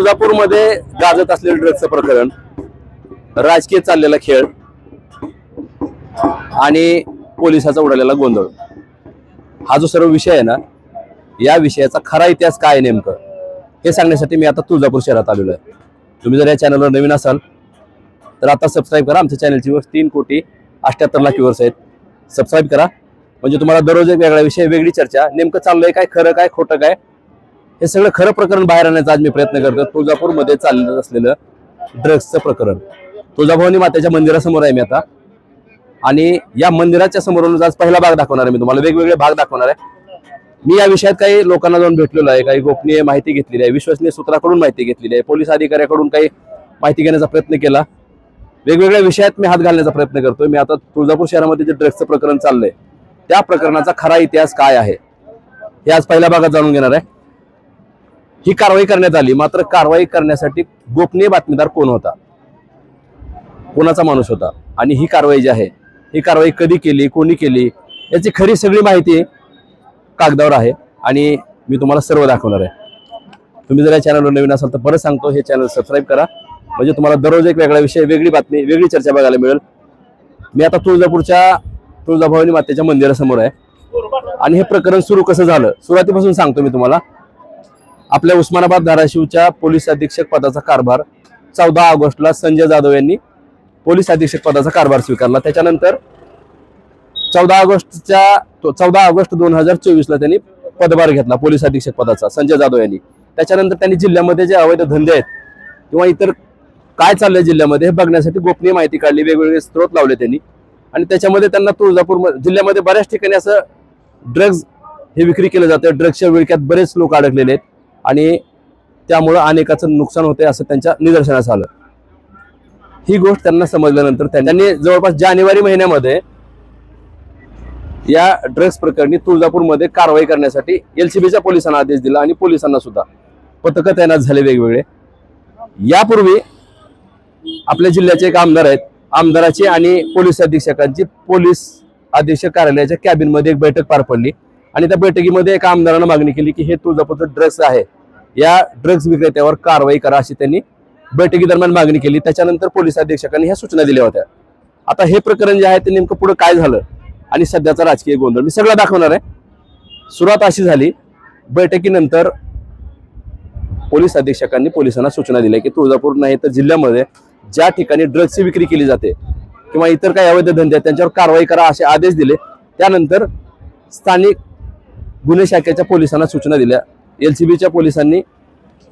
तुळजापूरमध्ये गाजत असलेलं ड्रग्सचं प्रकरण राजकीय चाललेला खेळ आणि पोलिसाचा उडालेला गोंधळ. हा जो सर्व विषय आहे ना या विषयाचा खरा इतिहास काय नेमकं? हे सांगण्यासाठी मी आता तुळजापूर शहरात आलेलो आहे. तुम्ही जर या चॅनलवर नवीन असाल तर आता सबस्क्राईब करा. आमच्या चॅनलची वर तीन कोटी अठ्ठ्याहत्तर लाख व्ह्यूअर्स आहेत. सबस्क्राईब करा. म्हणजे तुम्हाला दररोज एक वेगळा विषय वेगळी चर्चा. नेमकं चाललंय काय खरं काय खोटं काय हे सगळं खरं प्रकरण बाहेर आणण्याचा आज मी प्रयत्न करतो तुळजापूरमध्ये चाललं असलेलं ड्रग्सचं प्रकरण. तुळजाभवानी मातेच्या मंदिरासमोर आहे मी आता. आणि या मंदिराच्या समोरून आज पहिला भाग दाखवणार आहे मी तुम्हाला. वेगवेगळे भाग दाखवणार आहे. मी या विषयात काही लोकांना जाऊन भेटलेलो आहे काही गोपनीय माहिती घेतलेली आहे विश्वसनीय सूत्राकडून माहिती घेतलेली आहे पोलीस अधिकाऱ्याकडून काही माहिती घेण्याचा प्रयत्न केला. वेगवेगळ्या विषयात मी हात घालण्याचा प्रयत्न करतोय. मी आता तुळजापूर शहरामध्ये जे ड्रग्सचं प्रकरण चाललंय त्या प्रकरणाचा खरा इतिहास काय आहे हे आज पहिल्या भागात जाणून घेणार आहे. ही कारवाई करण्यात आली. मात्र कारवाई करण्यासाठी गोपनीय बातमीदार कोण होता? कोणाचा माणूस होता? आणि ही कारवाई जी आहे ही कारवाई कधी केली कोणी केली याची खरी सगळी माहिती कागदावर आहे. आणि मी तुम्हाला सर्व दाखवणार आहे. तुम्ही जर या चॅनलवर नवीन असाल तर परत सांगतो हे चॅनल सबस्क्राईब करा. म्हणजे तुम्हाला दररोज एक वेगळा विषय वेगळी बातमी वेगळी चर्चा बघायला मिळेल. मी आता तुळजापूरच्या तुळजाभवानी मातेच्या मंदिरासमोर आहे. आणि हे प्रकरण सुरू कसं झालं? सुरुवातीपासून सांगतो मी तुम्हाला. आपल्या उस्मानाबाद धाराशिवच्या पोलीस अधीक्षक पदाचा कारभार चौदा ऑगस्टला संजय जाधव यांनी पोलीस अधीक्षक पदाचा कारभार स्वीकारला. त्याच्यानंतर चौदा ऑगस्टच्या चौदा ऑगस्ट दोन हजार चोवीसला त्यांनी पदभार घेतला पोलीस अधीक्षक पदाचा संजय जाधव यांनी. त्याच्यानंतर त्यांनी जिल्ह्यामध्ये जे अवैध धंदे आहेत किंवा इतर काय चाललंय जिल्ह्यामध्ये हे बघण्यासाठी गोपनीय माहिती काढली वेगवेगळे स्रोत लावले त्यांनी. आणि त्याच्यामध्ये त्यांना तुळजापूर जिल्ह्यामध्ये बऱ्याच ठिकाणी असं ड्रग्ज हे विक्री केलं जातं. ड्रग्सच्या विळक्यात बरेच लोक अडकलेले आहेत. आणि त्यामुळं अनेकाचं नुकसान होते असं त्यांच्या निदर्शनास आलं. ही गोष्ट त्यांना समजल्यानंतर त्यांनी जवळपास जानेवारी महिन्यामध्ये या ड्रग्स प्रकरणी तुळजापूरमध्ये कारवाई करण्यासाठी एलसीबीच्या पोलिसांना आदेश दिला आणि पोलिसांना सुद्धा पथकं तैनात झाले वेगवेगळे. यापूर्वी आपल्या जिल्ह्याचे एक आमदार आहेत आमदाराची आणि पोलीस अधीक्षकांची पोलीस अधीक्षक कार्यालयाच्या कॅबिनमध्ये एक बैठक पार पडली. आणि त्या बैठकीमध्ये एका आमदारानं मागणी केली की हे तुळजापूरचं ड्रग्स आहे. या ड्रग्ज विक्रेत्यावर कारवाई करा अशी त्यांनी बैठकीदरम्यान मागणी केली. त्याच्यानंतर पोलीस अधीक्षकांनी ह्या सूचना दिल्या होत्या. आता हे प्रकरण जे आहे ते नेमकं पुढे काय झालं? आणि सध्याचा राजकीय गोंधळ मी सगळं दाखवणार आहे. सुरुवात अशी झाली बैठकीनंतर पोलीस अधीक्षकांनी पोलिसांना सूचना दिल्या की तुळजापूर नाही तर जिल्ह्यामध्ये ज्या ठिकाणी ड्रग्सची विक्री केली जाते किंवा इतर काही अवैध धंदे आहेत त्यांच्यावर कारवाई करा असे आदेश दिले. त्यानंतर स्थानिक गुन्हे शाखेच्या पोलिसांना सूचना दिल्या. एलसीबीच्या पोलिसांनी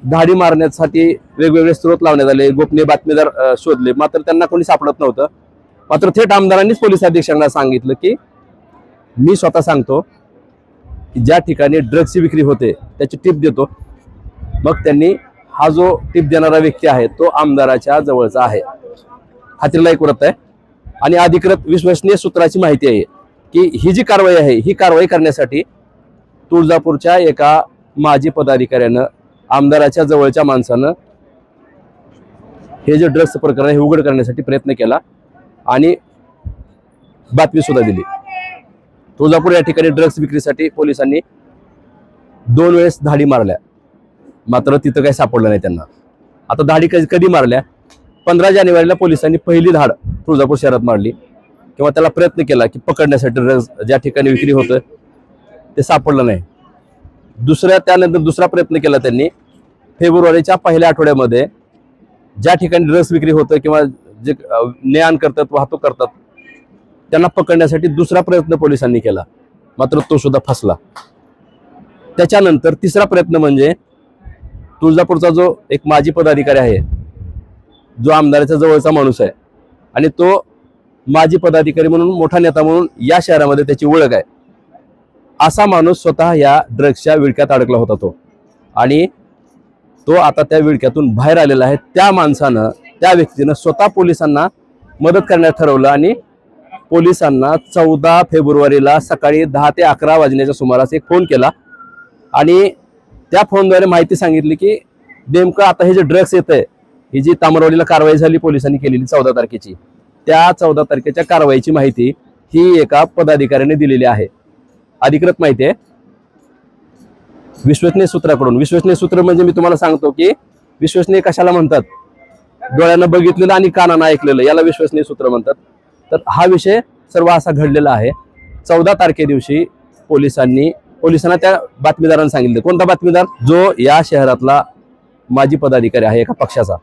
धाडी मारण्यासाठी वेगवेगळे स्रोत लावण्यात आले. गोपनीय बातमीदार शोधले. मात्र त्यांना कोणी सापडत नव्हतं. मात्र थेट आमदारांनीच पोलीस अधीक्षकांना सांगितलं की मी स्वतः सांगतो की ज्या ठिकाणी ड्रग्सची विक्री होते त्याची टिप देतो. मग त्यांनी हा जो टिप देणारा व्यक्ती आहे तो आमदाराच्या जवळचा आहे. हातीला एक व्रत आहे. आणि अधिकृत विश्वसनीय सूत्राची माहिती आहे की ही जी कारवाई आहे ही कारवाई करण्यासाठी तुळजापूरच्या एका माजी पदाधिकाऱ्यानं आमदाराच्या जवळच्या माणसानं हे जे ड्रग्स प्रकरण आहे हे उघड करण्यासाठी प्रयत्न केला आणि बातमी सुद्धा दिली. तुळजापूर या ठिकाणी ड्रग्स विक्रीसाठी पोलिसांनी दोन वेळेस धाडी मारल्या. मात्र तिथं काही सापडलं नाही त्यांना. आता धाडी कधी कधी मारल्या? पंधरा जानेवारीला पोलिसांनी पहिली धाड तुळजापूर शहरात मारली. किंवा त्याला प्रयत्न केला की पकडण्यासाठी ड्रग्ज ज्या ठिकाणी विक्री होतं ते सापडलं नाही. दुसऱ्या त्यानंतर दुसरा प्रयत्न केला त्यांनी. फेब्रुवारीच्या पहिल्या आठवड्यामध्ये ज्या ठिकाणी रस विक्री होतं किंवा जे ने आण करतात वाहतूक करतात त्यांना पकडण्यासाठी दुसरा प्रयत्न पोलिसांनी केला. मात्र तो सुद्धा फसला. त्याच्यानंतर तिसरा प्रयत्न म्हणजे तुळजापूरचा जो एक माजी पदाधिकारी आहे जो आमदाराच्या जवळचा माणूस आहे आणि तो माजी पदाधिकारी म्हणून मोठा नेता म्हणून या शहरामध्ये त्याची ओळख आहे. असा माणूस स्वतः या ड्रग्सच्या विळक्यात अडकला होता तो. आणि तो आता त्या विळक्यातून बाहेर आलेला आहे. त्या माणसानं त्या व्यक्तीनं स्वतः पोलिसांना मदत करण्यात ठरवलं आणि पोलिसांना चौदा फेब्रुवारीला सकाळी दहा ते अकरा वाजण्याच्या सुमारास एक फोन केला. आणि त्या फोनद्वारे माहिती सांगितली की नेमकं आता हे जे ड्रग्स येत आहे ही जी तामरवाडीला कारवाई झाली पोलिसांनी केलेली चौदा तारखेची त्या चौदा तारखेच्या कारवाईची माहिती ही एका पदाधिकाऱ्याने दिलेली आहे. अधिकृत माहिती आहे. विश्वसनीय सूत्राकडून. विश्वसनीय सूत्र म्हणजे मी तुम्हाला सांगतो की विश्वसनीय कशाला म्हणतात? डोळ्यानं बघितलेलं आणि कानानं ऐकलेलं याला विश्वसनीय सूत्र म्हणतात. तर हा विषय सर्व असा घडलेला आहे. चौदा तारखे दिवशी पोलिसांनी पोलिसांना त्या बातमीदारांना सांगितलं. कोणता बातमीदार? जो या शहरातला माजी पदाधिकारी आहे एका पक्षाचा.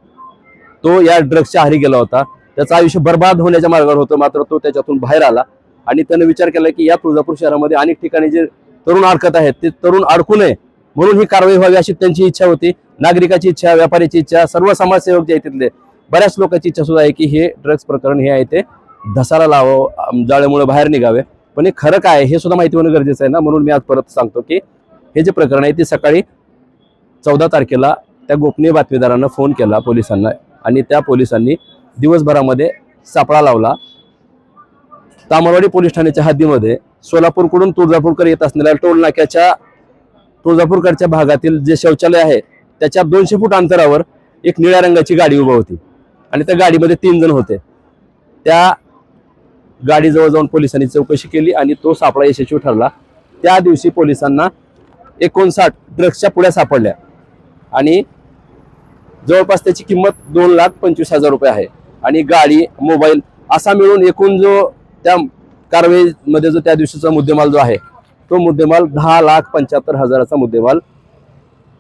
तो या ड्रग्सच्या आहारी गेला होता. त्याचं आयुष्य बर्बाद होण्याच्या मार्गावर होतं मात्र तो त्याच्यातून बाहेर आला. आणि त्यानं विचार केला की या तुळजापूर शहरामध्ये अनेक ठिकाणी जे तरुण अडकत आहेत ते तरुण अडकू नये. म्हणून ही कारवाई व्हावी अशी त्यांची इच्छा होती. नागरिकाची इच्छा व्यापाऱ्याची इच्छा सर्व समाजसेवक जे आहेत तिथले बऱ्याच लोकांची इच्छा सुद्धा आहे की हे ड्रग्स प्रकरण हे आहे ते धसाला लावावं जाळ्यामुळे बाहेर निघावे. पण हे खरं काय हे सुद्धा माहिती होणं गरजेचं आहे ना? म्हणून मी आज परत सांगतो की हे जे प्रकरण आहे ते सकाळी चौदा तारखेला त्या गोपनीय बातमीदारांना फोन केला पोलिसांना आणि त्या पोलिसांनी दिवसभरामध्ये सापळा लावला. तामलवाडी पोलीस ठाण्याच्या हद्दीमध्ये सोलापूरकडून तुळजापूरकडे येत असलेल्या टोल नाक्याच्या तुळजापूरकडच्या भागातील जे शौचालय आहे त्याच्या दोनशे फूट अंतरावर एक निळ्या रंगाची गाडी उभा होती. आणि त्या गाडीमध्ये तीन जण होते. त्या गाडीजवळ जाऊन पोलिसांनी चौकशी केली आणि तो सापळा यशस्वी ठरला. त्या दिवशी पोलिसांना एकोणसाठ ड्रग्सच्या पुढ्या सापडल्या. आणि जवळपास त्याची किंमत दोन लाख पंचवीस हजार रुपये आहे. आणि गाडी मोबाईल असा मिळून एकूण जो त्या कारवाईमध्ये जो त्या दिवशीचा मुद्देमाल जो आहे तो मुद्देमाल दहा लाख पंच्याहत्तर हजाराचा मुद्देमाल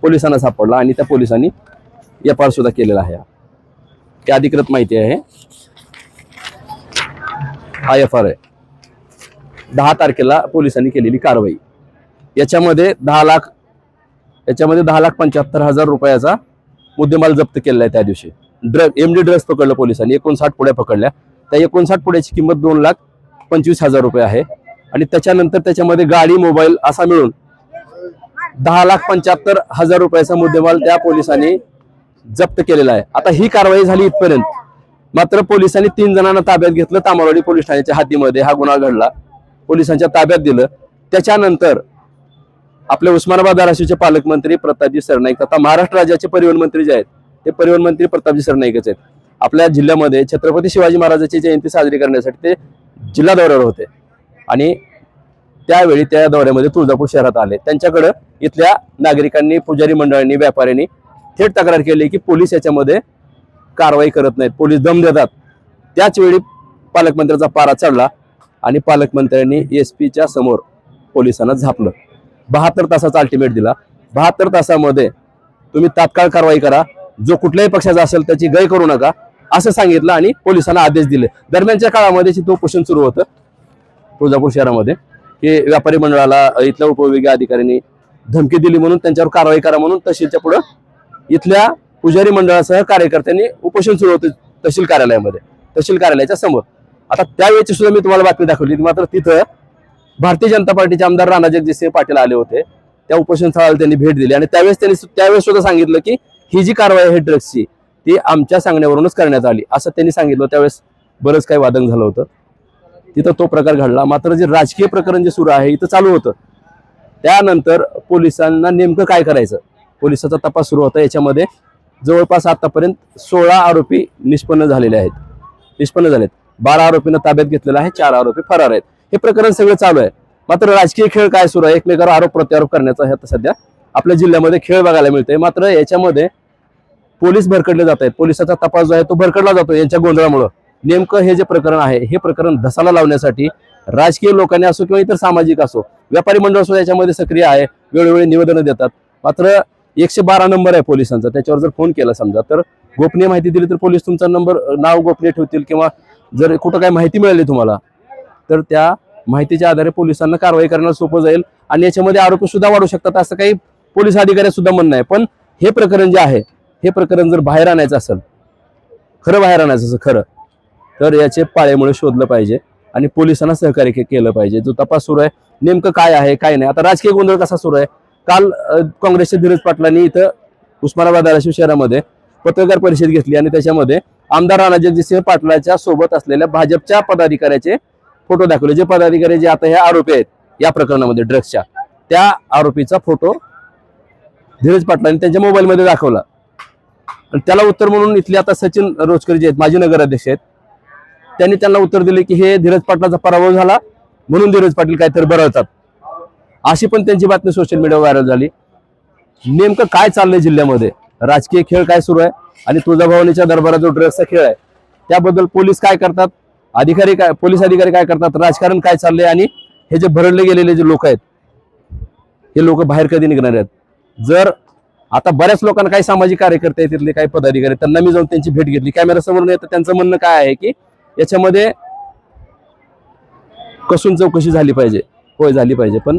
पोलिसांना सापडला आणि त्या पोलिसांनी एफ आर सुद्धा केलेला आहे. ते अधिकृत माहिती आहे. हा एफ आर आहे. दहा तारखेला पोलिसांनी केलेली कारवाई. याच्यामध्ये दहा लाख याच्यामध्ये दहा लाख पंच्याहत्तर हजार रुपयाचा मुद्देमाल जप्त केलेला आहे त्या दिवशी. ड्रग एम डी ड्रग्स पकडलं पोलिसांनी एकोणसाठ पुढ्या पकडल्या. त्या एकोणसाठ पुढ्याची किंमत दोन लाख पंचवीस हजार रुपये आहे. आणि त्याच्यानंतर त्याच्यामध्ये गाडी मोबाईल असा मिळून दहा लाख पंच्याहत्तर हजार रुपयाचा मुद्देमाल त्या पोलिसांनी जप्त केलेला आहे. आता ही कारवाई झाली इथपर्यंत. मात्र पोलिसांनी तीन जणांना ताब्यात घेतलं. तामरवाडी पोलीस ठाण्याच्या हातीमध्ये हा गुन्हा घडला. पोलिसांच्या ताब्यात दिलं. त्याच्यानंतर आपले उस्मानाबाद धाराशिवचे पालकमंत्री प्रतापजी सरनाईक आता महाराष्ट्र राज्याचे परिवहन मंत्री जे आहेत ते परिवहन मंत्री प्रतापजी सरनाईकच आहेत. आपल्या जिल्ह्यामध्ये छत्रपती शिवाजी महाराजांची जयंती साजरी करण्यासाठी ते जिल्हा दौऱ्यावर होते. आणि त्यावेळी त्या दौऱ्यामध्ये तुळजापूर शहरात आले. त्यांच्याकडं इथल्या नागरिकांनी पुजारी मंडळांनी व्यापाऱ्यांनी थेट तक्रार केली की पोलीस याच्यामध्ये कारवाई करत नाहीत. पोलीस दम देतात. त्याच वेळी पालकमंत्र्याचा पारा चढला आणि पालकमंत्र्यांनी एस पीच्या समोर पोलिसांना झापलं. बहात्तर तासाचा अल्टिमेट दिला. बहात्तर तासामध्ये तुम्ही तात्काळ कारवाई करा. जो कुठल्याही पक्षाचा असेल त्याची गय करू नका. असं सांगितलं आणि पोलिसांना आदेश दिले. दरम्यानच्या काळामध्ये तो उपोषण सुरू होतं तुळजापूर शहरामध्ये की व्यापारी मंडळाला इथल्या उपविभागीय अधिकाऱ्यांनी धमकी दिली म्हणून त्यांच्यावर कारवाई करा म्हणून तहसीलच्या पुढं इथल्या पुजारी मंडळासह कार्यकर्त्यांनी उपोषण सुरू होतं तहसील कार्यालयामध्ये तहसील कार्यालयाच्या समोर. आता त्यावेळेची सुद्धा मी तुम्हाला बातमी दाखवली मात्र तिथं भारतीय जनता पार्टीचे आमदार राणा जगजितसिंह पाटील आले होते. त्या उपोषण स्थळाला त्यांनी भेट दिली आणि त्यावेळेस त्यांनी त्यावेळेस सुद्धा सांगितलं की ही जी कारवाई आहे ड्रग्सची ती आमच्या सांगण्यावरूनच करण्यात आली असं त्यांनी सांगितलं. त्यावेळेस बरंच काही वादन झालं होतं. तिथं तो प्रकार घडला. मात्र जे राजकीय प्रकरण जे सुरू आहे इथं चालू होतं. त्यानंतर पोलिसांना नेमकं काय करायचं? पोलिसाचा तपास सुरू होता. याच्यामध्ये जवळपास आतापर्यंत सोळा आरोपी निष्पन्न झालेले आहेत. निष्पन्न झालेत. बारा आरोपींना ताब्यात घेतलेलं आहे. चार आरोपी फरार आहेत. हे प्रकरण सगळं चालू आहे. मात्र राजकीय खेळ काय सुरू आहे? एकमेकावर आरोप प्रत्यारोप करण्याचा हे आता सध्या आपल्या जिल्ह्यामध्ये खेळ बघायला मिळतोय. मात्र याच्यामध्ये पोलीस भरकडले जात आहेत. पोलिसाचा तपास जो आहे तो भरकडला जातो यांच्या गोंधळामुळं. नेमकं हे जे प्रकरण आहे हे प्रकरण धसाला लावण्यासाठी राजकीय लोकांनी असो किंवा इतर सामाजिक असो व्यापारी मंडळ सुद्धा याच्यामध्ये सक्रिय आहे वेळोवेळी निवेदनं देतात. मात्र एकशे बारा नंबर आहे पोलिसांचा. त्याच्यावर जर फोन केला समजा तर गोपनीय माहिती दिली तर पोलीस तुमचा नंबर नाव गोपनीय ठेवतील किंवा जर कुठं काय माहिती मिळाली तुम्हाला तर त्या माहितीच्या आधारे पोलिसांना कारवाई करायला सोपं जाईल आणि याच्यामध्ये आरोपी सुद्धा वाढू शकतात असं काही पोलीस अधिकारी सुद्धा म्हणणं आहे. पण हे प्रकरण जे आहे हे प्रकरण जर बाहेर आणायचं असेल खरं बाहेर आणायचं असेल खरं तर याचे पाळेमुळे शोधलं पाहिजे आणि पोलिसांना सहकार्य केलं पाहिजे. जो तपास सुरू आहे नेमकं काय आहे काय नाही. आता राजकीय गोंधळ कसा सुरू आहे? काल काँग्रेसच्या धीरज पाटलांनी इथं उस्मानाबाद धाराशिव शहरामध्ये पत्रकार परिषद घेतली आणि त्याच्यामध्ये आमदार राणा जगजितसिंह पाटलाच्या सोबत असलेल्या भाजपच्या पदाधिकाऱ्याचे फोटो दाखवले. जे पदाधिकारी जे आता हे आरोपी आहेत या प्रकरणामध्ये ड्रग्सच्या त्या आरोपीचा फोटो धीरज पाटलांनी त्यांच्या मोबाईलमध्ये दाखवला. आणि त्याला उत्तर म्हणून इथले आता सचिन रोजकर जे आहेत माजी नगराध्यक्ष आहेत त्यांनी त्यांना उत्तर दिले की हे धीरज पाटलाचा पराभव झाला म्हणून धीरज पाटील काहीतरी बरळतात. अशी पण त्यांची बातमी सोशल मीडियावर व्हायरल झाली. नेमकं काय चाललंय जिल्ह्यामध्ये? राजकीय खेळ काय सुरू आहे? आणि तुळजाभवानीच्या दरबारात जो ड्रग्सचा खेळ आहे त्याबद्दल पोलीस काय करतात? अधिकारी काय पोलीस अधिकारी काय करतात? राजकारण काय चाललंय? आणि हे जे भरडले गेलेले जे लोक आहेत हे लोक बाहेर कधी निघणार आहेत? जर आता बऱ्याच लोकांना काही सामाजिक कार्यकर्ते आहेत तिथले काही पदाधिकारी त्यांना मी जाऊन त्यांची भेट घेतली. कॅमेरा समोर येतं त्यांचं म्हणणं काय आहे की याच्यामध्ये कसून चौकशी झाली पाहिजे होय झाली पाहिजे पण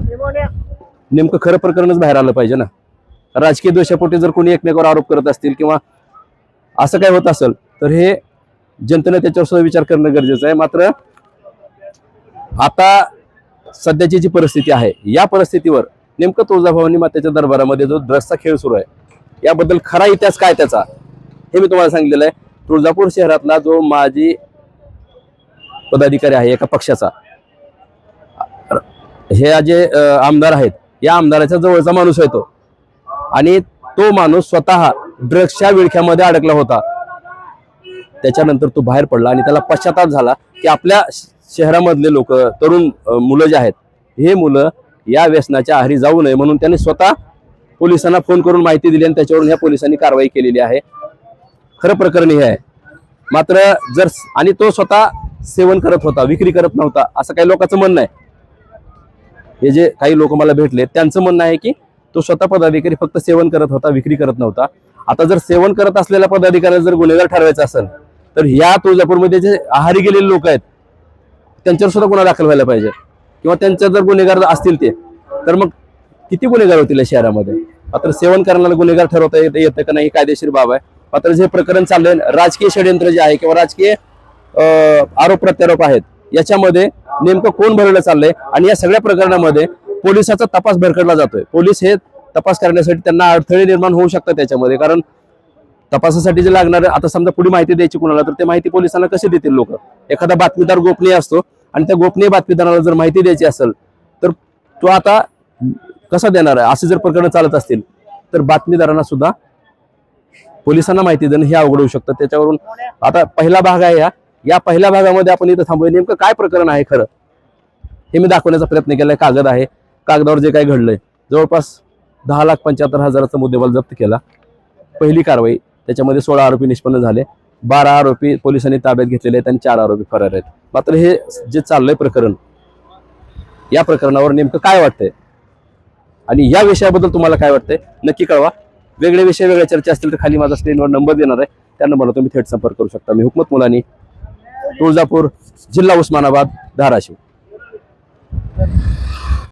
नेमकं खरं प्रकरणच बाहेर आलं पाहिजे ना. राजकीय दोषापोटी जर कोणी एकमेकावर आरोप करत असतील किंवा असं काय होत असेल तर हे जनतेने त्याच्यावर सुद्धा विचार करणं गरजेचं आहे. मात्र आता सध्याची जी परिस्थिती आहे या परिस्थितीवर नेमकं तुळजाभवानी मातेच्या दरबारामध्ये जो ड्रग्सचा खेळ सुरू आहे याबद्दल खरा इतिहास काय त्याचा? हे मी तुम्हाला सांगितलेलं आहे. तुळजापूर शहरातला जो माजी पदाधिकारी आहे एका पक्षाचा हे जे आमदार आहेत या आमदाराच्या जवळचा माणूस आहे तो. आणि तो माणूस स्वतः ड्रग्सच्या विळख्यामध्ये अडकला होता. त्याच्यानंतर तो बाहेर पडला आणि त्याला पश्चाताप झाला की आपल्या श- शहरामधले लोक तरुण मुलं जे आहेत हे मुलं या व्यसनाच्या आहारी जाऊ नये म्हणून त्यांनी स्वतः पोलिसांना फोन करून माहिती दिली आणि त्याच्यावरून ह्या पोलिसांनी कारवाई केलेली आहे. खरं प्रकरण हे आहे. मात्र जर आणि तो स्वतः सेवन करत होता विक्री करत नव्हता असं काही लोकांचं म्हणणं आहे. हे जे काही लोक मला भेटले त्यांचं म्हणणं आहे की तो स्वतः पदाधिकारी फक्त सेवन करत होता विक्री करत नव्हता. आता जर सेवन करत असलेल्या पदाधिकाऱ्याला जर गुन्हेगार ठरवायचा असेल तर ह्या तुळजापूरमध्ये जे आहारी गेलेले लोक आहेत त्यांच्यावर सुद्धा गुन्हा दाखल व्हायला पाहिजे. किंवा त्यांच्या जर गुन्हेगार असतील ते तर मग किती गुन्हेगार होतील या शहरामध्ये? मात्र सेवन करण्याला गुन्हेगार ठरवता येतं येतं का नाही कायदेशीर बाब आहे. मात्र जे प्रकरण चाललंय राजकीय षडयंत्र जे आहे किंवा राजकीय आरोप प्रत्यारोप आहेत याच्यामध्ये नेमकं कोण भरवलं चाललंय? आणि या सगळ्या प्रकरणामध्ये पोलिसाचा तपास भरकडला जातोय. पोलीस हे तपास करण्यासाठी त्यांना अडथळे निर्माण होऊ शकतात त्याच्यामध्ये. कारण तपासासाठी जे लागणार आता समजा पुढे माहिती द्यायची कुणाला तर ते माहिती पोलिसांना कशी देतील लोक? एखादा बातमीदार गोपनीय असतो आणि त्या गोपनीय बातमीदाराला जर माहिती द्यायची असेल तर तो आता कसा देणार आहे? असे जर प्रकरण चालत असतील तर बातमीदारांना सुद्धा पोलिसांना माहिती देणं हे अवघड होऊ शकतं. त्याच्यावरून आता पहिला भाग आहे या या पहिल्या भागामध्ये आपण इथं थांबूया. नेमकं काय प्रकरण आहे खरं? हे मी दाखवण्याचा प्रयत्न केलाय. कागद आहे. कागदावर जे काय घडलंय जवळपास दहा लाख पंच्याहत्तर हजाराचा मुद्देमाल जप्त केला. पहिली कारवाई त्याच्यामध्ये सोळा आरोपी निष्पन्न झाले. बारा आरोपी पोलिसांनी ताब्यात घेतलेले आहेत आणि चार आरोपी फरार आहेत. मात्र हे जे चाललंय प्रकरण या प्रकरणावर नेमकं काय वाटतंय? आणि या विषयाबद्दल तुम्हाला काय वाटतंय? नक्की कळवा. वेगळे विषय वेगळ्या चर्चा असतील तर खाली माझा स्क्रीनवर नंबर देणार आहे. त्या नंबरला तुम्ही थेट संपर्क करू शकता. मी हुकमत मुलानी तुळजापूर जिल्हा उस्मानाबाद धाराशिव.